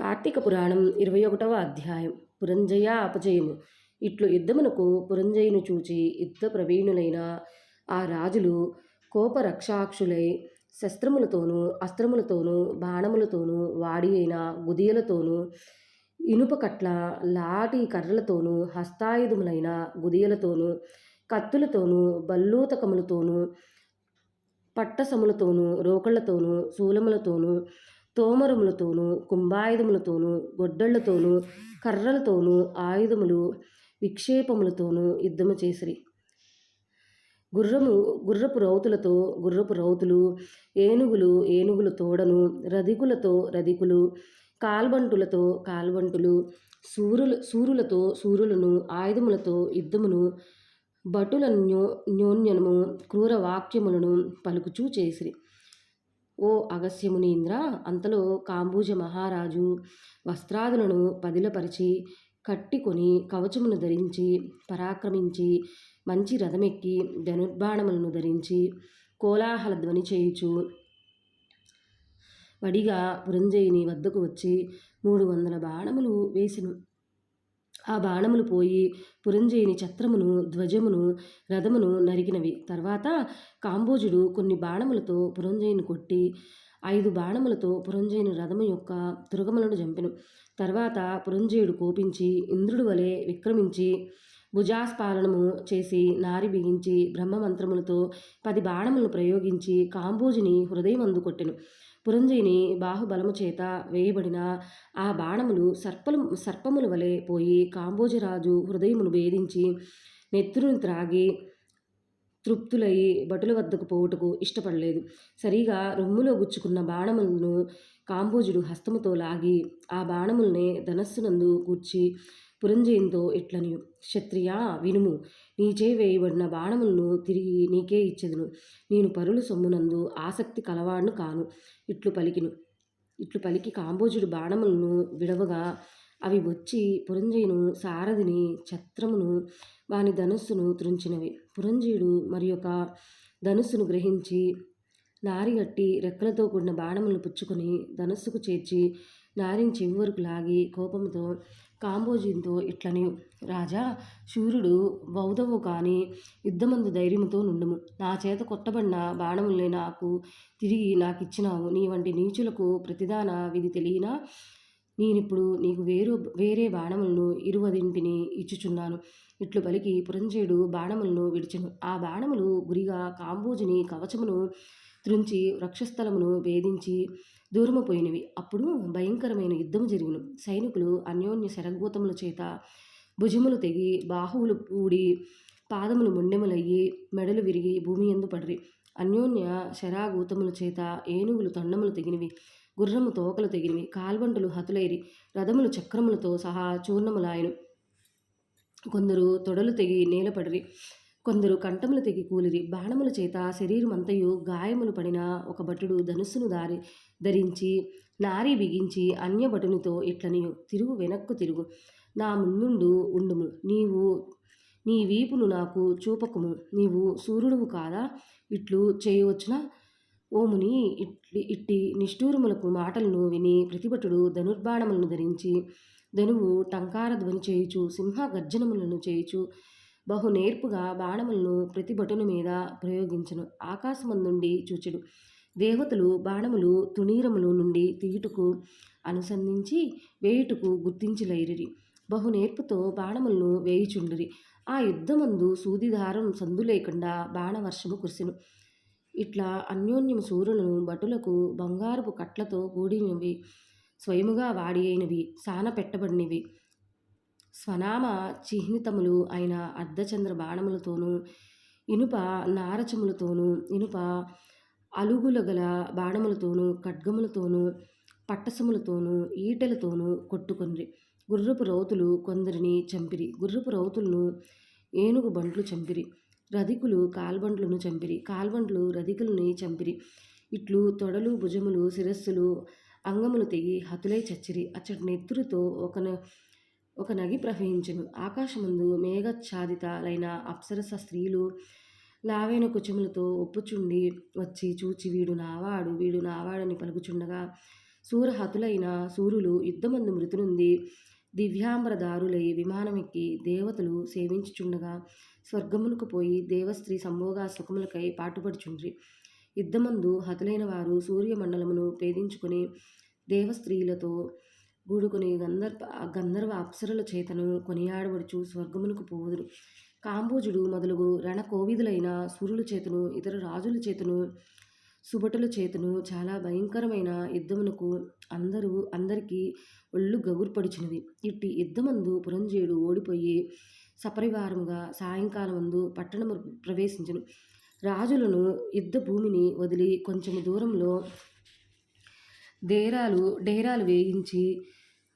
కార్తీక పురాణం ఇరవై ఒకటవ అధ్యాయం. పురంజయ అపజయము. ఇట్లు యుద్ధమునకు పురంజయును చూచి యుద్ధ ప్రవీణులైన ఆ రాజులు కోపరక్షాక్షులై శస్త్రములతోనూ అస్త్రములతోనూ బాణములతోనూ వాడి అయిన గుదియలతోనూ ఇనుపకట్ల లాటి కర్రలతోనూ హస్తాయుధములైన గుదియలతోనూ కత్తులతోనూ బల్లూతకములతోనూ పట్టసములతోనూ రోకళ్ళతోనూ శూలములతోనూ తోమరములతోనూ కుంభాయుధములతోనూ గొడ్డళ్ళతోనూ కర్రలతోనూ ఆయుధములు విక్షేపములతోనూ యుద్ధము చేసిరి. గుర్రము గుర్రపు రౌతులతో గుర్రపు రౌతులు ఏనుగులు ఏనుగుల తోడను రధికులతో రధికులు కాల్బంటులతో కాల్బంటులు సూరులు సూరులతో సూరులను ఆయుధములతో యుద్ధమును భటుల న్యో న్యోన్యము క్రూర వాక్యములను పలుకుచూ చేసిరి. ఓ అగస్యమునీంద్ర అంతలో కాంబూజ మహారాజు వస్త్రాదులను పదిలపరిచి కట్టికొని కవచమును ధరించి పరాక్రమించి మంచి రథమెక్కి ధనుర్బాణములను ధరించి కోలాహల ధ్వని చేయుచు వడిగా పురంజయుని వద్దకు వచ్చి మూడు వందల బాణములు వేసెను ఆ బాణములు పోయి పురంజయుని ఛత్రమును ధ్వజమును రథమును నరికినవి తర్వాత కాంబోజుడు కొన్ని బాణములతో పురంజయుని కొట్టి ఐదు బాణములతో పురంజయుని రథము యొక్క దుర్గములను చంపెను. తర్వాత పురంజయుడు కోపించి ఇంద్రుడు వలె విక్రమించి భుజాస్పాలనము చేసి నారి బిగించి బ్రహ్మమంత్రములతో పది బాణములను ప్రయోగించి కాంబోజుని హృదయం అందుకొట్టెను పురంజయుని బాహుబలము చేత వేయబడిన ఆ బాణములు సర్పలు సర్పముల వలె పోయి కాంబోజరాజు హృదయమును భేదించి నెత్రుని త్రాగి తృప్తులై భటుల వద్దకు పోవుటకు ఇష్టపడలేదు. సరిగా రొమ్ములో గుచ్చుకున్న బాణములను కాంబోజుడు హస్తముతో లాగి ఆ బాణములనే ధనస్సునందు కూర్చి పురంజయంతో ఇట్లని క్షత్రియ వినుము. నీచే వేయబడిన బాణములను తిరిగి నీకే ఇచ్చెదను. నేను పరులు సొమ్మునందు ఆసక్తి కలవాడును కాను. ఇట్లు పలికిను. ఇట్లు పలికి కాంబోజుడు బాణములను విడవగా అవి వచ్చి పురంజయును సారథిని ఛత్రమును వాని ధనుస్సును త్రుంచినవి. పురంజయుడు మరి యొక్క ధనుస్సును గ్రహించి నారిగట్టి రెక్కలతో కూడిన బాణములను పుచ్చుకొని ధనుస్సుకు చేర్చి నారిని చెవి వరకు లాగి కోపంతో కాంబోజీంతో ఇట్లని రాజా శూరుడు బౌధవు కాని యుద్ధమందు ధైర్యముతో నుండుము. నా చేత కొట్టబడిన బాణములే నాకు తిరిగి నాకు ఇచ్చినావు నీ వంటి నీచులకు ప్రతిదాన విధి తెలియనా? నేనిప్పుడు నీకు వేరు వేరే బాణములను ఇరువదింటిని ఇచ్చుచున్నాను. ఇట్లు పలికి పురంజయుడు బాణములను విడిచెను. ఆ బాణములు గురిగా కాంబోజుని కవచమును త్రుంచి వృక్షస్థలమును భేదించి దూరము పోయినవి. అప్పుడు భయంకరమైన యుద్ధం జరిగిన. సైనికులు అన్యోన్య శరగూతముల చేత భుజములు తెగి బాహువులు ఊడి పాదములు మొండెములయ్యి మెడలు విరిగి భూమి ఎందు పడరి. అన్యోన్య శరాగూతముల చేత ఏనుగులు తొండములు తెగినవి గుర్రము తోకలు తెగినవి కాల్బంటులు హతులైరి రథములు చక్రములతో సహా చూర్ణములాయను. కొందరు తొడలు తెగి నేలపడిరి కొందరు కంఠములు తెగి కూలిరి. బాణముల చేత శరీరమంతయు గాయములు పడిన ఒక భటుడు ధనుస్సును దారి ధరించి నారి బిగించి అన్యభటునితో ఇట్లనియు. తిరుగు వెనక్కు తిరుగు. నా ముందుండు ఉండుము. నీవు నీ వీపును నాకు చూపకుము. నీవు సూర్యుడువు కాదా? ఇట్లు చేయవచ్చునా? ఓముని ఇట్టి ఇట్టి నిష్ఠూరములకు మాటలను విని ప్రతిభటుడు ధనుర్బాణములను ధరించి ధనువు టంకార ధ్వని చేయుచు సింహ గర్జనములను చేయుచు బహు నేర్పుగా బాణములను ప్రతి భటుని మీద ప్రయోగించను. ఆకాశమందుండి చూచెడు దేవతలు బాణములు తుణీరములు నుండి తీయుటకు అనుసంధించి వేయుటకు గుర్తించిలైరి బహు నేర్పుతో బాణములను వేయుచుండిరి. ఆ యుద్ధమందు సూదిదారం సందు లేకుండా బాణవర్షము కురిసెను. ఇట్లా అన్యోన్యము సూర్యులను భటులకు బంగారపు కట్లతో కూడినవి. స్వయముగా వాడి అయినవి సాన పెట్టబడినవి. స్వనామ చిహ్నితములు అయిన అర్ధచంద్ర బాణములతోనూ ఇనుప నారచములతోనూ ఇనుప అలుగుల గల బాణములతోనూ ఖడ్గములతోనూ పట్టసములతోనూ ఈటెలతోనూ కొట్టుకొనిరి. గుర్రపు రౌతులు కొందరిని చంపిరి. గుర్రపు రౌతులను ఏనుగు బంట్లు చంపిరి. రధికులు కాల్బండ్లను చంపిరి. కాల్బండ్లు రధికులని చంపిరి. ఇట్లు తొడలు భుజములు శిరస్సులు అంగములు తెగి హతులై చచ్చిరి. అచ్చటి నెత్తురుతో ఒక ఒక నగి ప్రవహించను. ఆకాశమందు మేఘఛాదితాలైన అప్సరస స్త్రీలు లావైన కుచములతో ఒప్పుచుండి వచ్చి చూచి వీడు నావాడు వీడు నావాడని పలుకుచుండగా సూరహతులైన సూర్యులు యుద్ధమందు మృతునుంది. నుండి దివ్యాంబరదారులై విమానమెక్కి దేవతలు సేవించుచుండగా స్వర్గమునకు పోయి దేవస్త్రీ సంభోగ సుఖములకై పాటుపడుచుండ్రి. యుద్ధమందు హతులైన వారు సూర్యమండలమును భేదించుకొని దేవస్త్రీలతో గూడుకొని గంధర్వ గంధర్వ అప్సరల చేతను కొనియాడబడుచు స్వర్గమునకు పోవుదురు. కాంబోజుడు మొదలుగు రణ కోవిదులైన సూర్యుల చేతను ఇతర రాజుల చేతను సుభటుల చేతను చాలా భయంకరమైన యుద్ధమునకు అందరూ అందరికీ ఒళ్ళు గగుర్పడిచినవి. ఇట్టి యుద్ధమందు పురంజేయుడు ఓడిపోయి సపరివారముగా సాయంకాలమందు పట్టణము ప్రవేశించను. రాజులను యుద్ధ భూమిని వదిలి కొంచెము దూరంలో డేరాలు డేరాలు వేయించి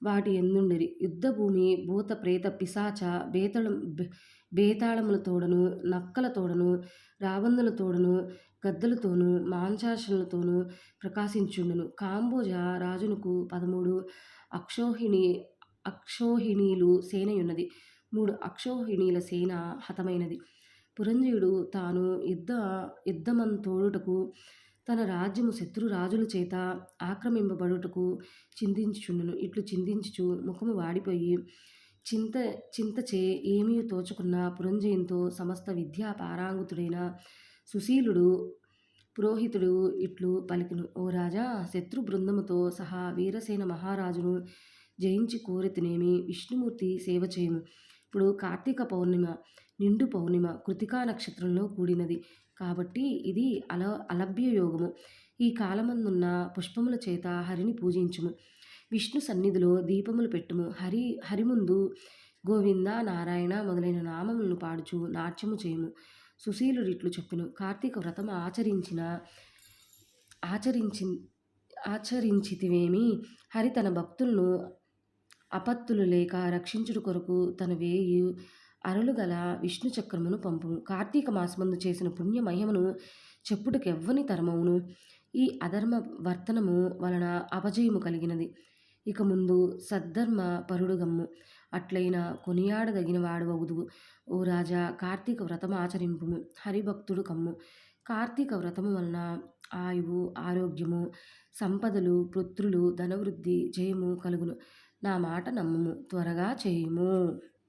వాటి ఎందుండిరి. యుద్ధభూమి భూత ప్రేత పిశాచ బేతళం తోడను రావణుల రాబందులతోడను గద్దలతోనూ మాంచాశలతోనూ ప్రకాశించుండును. కాంబోజ రాజునకు పదమూడు అక్షోహిణి అక్షోహిణీలు సేనయున్నది. మూడు అక్షోహిణీల సేన హతమైనది. పురంజయుడు తాను యుద్ధ యుద్ధమంతోడుటకు తన రాజ్యము శత్రు రాజుల చేత ఆక్రమింపబడుటకు చిందించుచుండును ఇట్లు చిందించుచు ముఖము వాడిపోయి చింత చింతచే ఏమీ తోచుకున్న పురంజయంతో సమస్త విద్యా పారాంగుతుడైన సుశీలుడు పురోహితుడు ఇట్లు పలికిను. ఓ రాజా శత్రు బృందముతో సహా వీరసేన మహారాజును జయించి కోరితినేమి విష్ణుమూర్తి సేవ చేయము. ఇప్పుడు కార్తీక పౌర్ణిమ. నిండు పౌర్ణిమ కృతికా నక్షత్రంలో కూడినది. కాబట్టి ఇది అల అలభ్య యోగము. ఈ కాలమందున్న పుష్పముల చేత హరిని పూజించుము. విష్ణు సన్నిధిలో దీపములు పెట్టుము. హరి హరిముందు గోవింద నారాయణ మొదలైన నామములను పాడుచు నాట్యము చేయము. సుశీలుడిట్లు చెప్పిను. చెప్పిన కార్తీక వ్రతం ఆచరించిన ఆచరించి ఆచరించితివేమి? హరి తన భక్తులను అపత్తులు లేక రక్షించుడు కొరకు తన వేయి అరులుగల విష్ణు చక్రమును పంపును కార్తీక మాసమందు చేసిన పుణ్య మహిమను చెప్పుటకెవ్వని తరమవును. ఈ అధర్మ వర్తనము వలన అపజయము కలిగినది. ఇక ముందు సద్ధర్మ పరుడుగమ్ము. అట్లైన కొనియాడదగిన వాడవగుదువు ఓ రాజా కార్తీక వ్రతము ఆచరింపుము. హరిభక్తుడు కమ్ము. కార్తీక వ్రతము వలన ఆయువు ఆరోగ్యము సంపదలు పుత్రులు ధనవృద్ధి జయము కలుగును. నా మాట నమ్ముము. త్వరగా చేయుము.